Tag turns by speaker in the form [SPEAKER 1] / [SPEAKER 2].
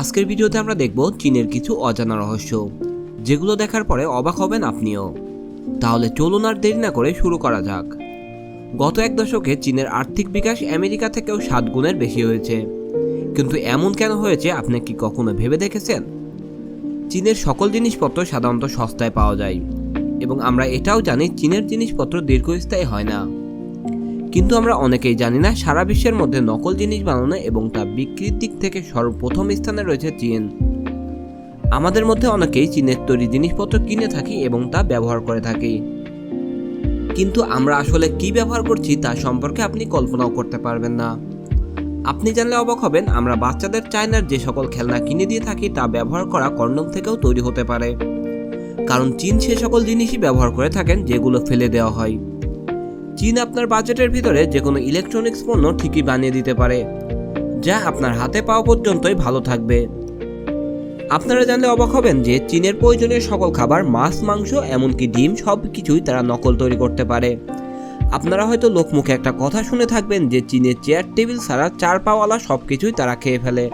[SPEAKER 1] আজকের ভিডিওতে আমরা দেখব চীনের কিছু অজানা রহস্য, যেগুলো দেখার পরে অবাক হবেন আপনিও। তাহলে চলুন আর দেরি না করে শুরু করা যাক। গত এক দশকে চীনের আর্থিক বিকাশ আমেরিকা থেকেও সাত গুণের বেশি হয়েছে। কিন্তু এমন কেন হয়েছে আপনি কি কখনো ভেবে দেখেছেন? চীনের সকল জিনিসপত্র সাধারণত সস্তায় পাওয়া যায়, এবং আমরা এটাও জানি চীনের জিনিসপত্র দীর্ঘস্থায়ী হয় না। কিন্তু আমরা অনেকেই জানি না সারা বিশ্বের মধ্যে নকল জিনিস বানানো এবং তা বিক্রির দিক থেকে সর্বপ্রথম স্থানে রয়েছে চীন। আমাদের মধ্যে অনেকেই চীনের তৈরি জিনিসপত্র কিনে থাকি এবং তা ব্যবহার করে থাকি। কিন্তু আমরা আসলে কি ব্যবহার করছি তা সম্পর্কে আপনি কল্পনাও করতে পারবেন না। আপনি জানলে অবাক হবেন, আমরা বাচ্চাদের চায়নার যে সকল খেলনা কিনে দিয়ে থাকি তা ব্যবহার করা কন্ডম থেকেও তৈরি হতে পারে। কারণ চীন সে সকল জিনিসই ব্যবহার করে থাকেন, যেগুলো ফেলে দেওয়া হয়। চীন আপনার বাজেটের ভিতরে যে কোনো ইলেকট্রনিক্স পণ্য ঠিকই বানিয়ে দিতে পারে, যা আপনার হাতে পাওয়া পর্যন্তই ভালো থাকবে। আপনারা জানলে অবাক হবেন যে চীনের প্রয়োজনীয় সকল খাবার, মাছ, মাংস, এমনকি ডিম সব কিছুই তারা নকল তৈরি করতে পারে। আপনারা হয়তো লোকমুখে একটা কথা শুনে থাকবেন যে চীনের চেয়ার টেবিল ছাড়া চার পাওয়ালা সব কিছুই তারা খেয়ে ফেলে।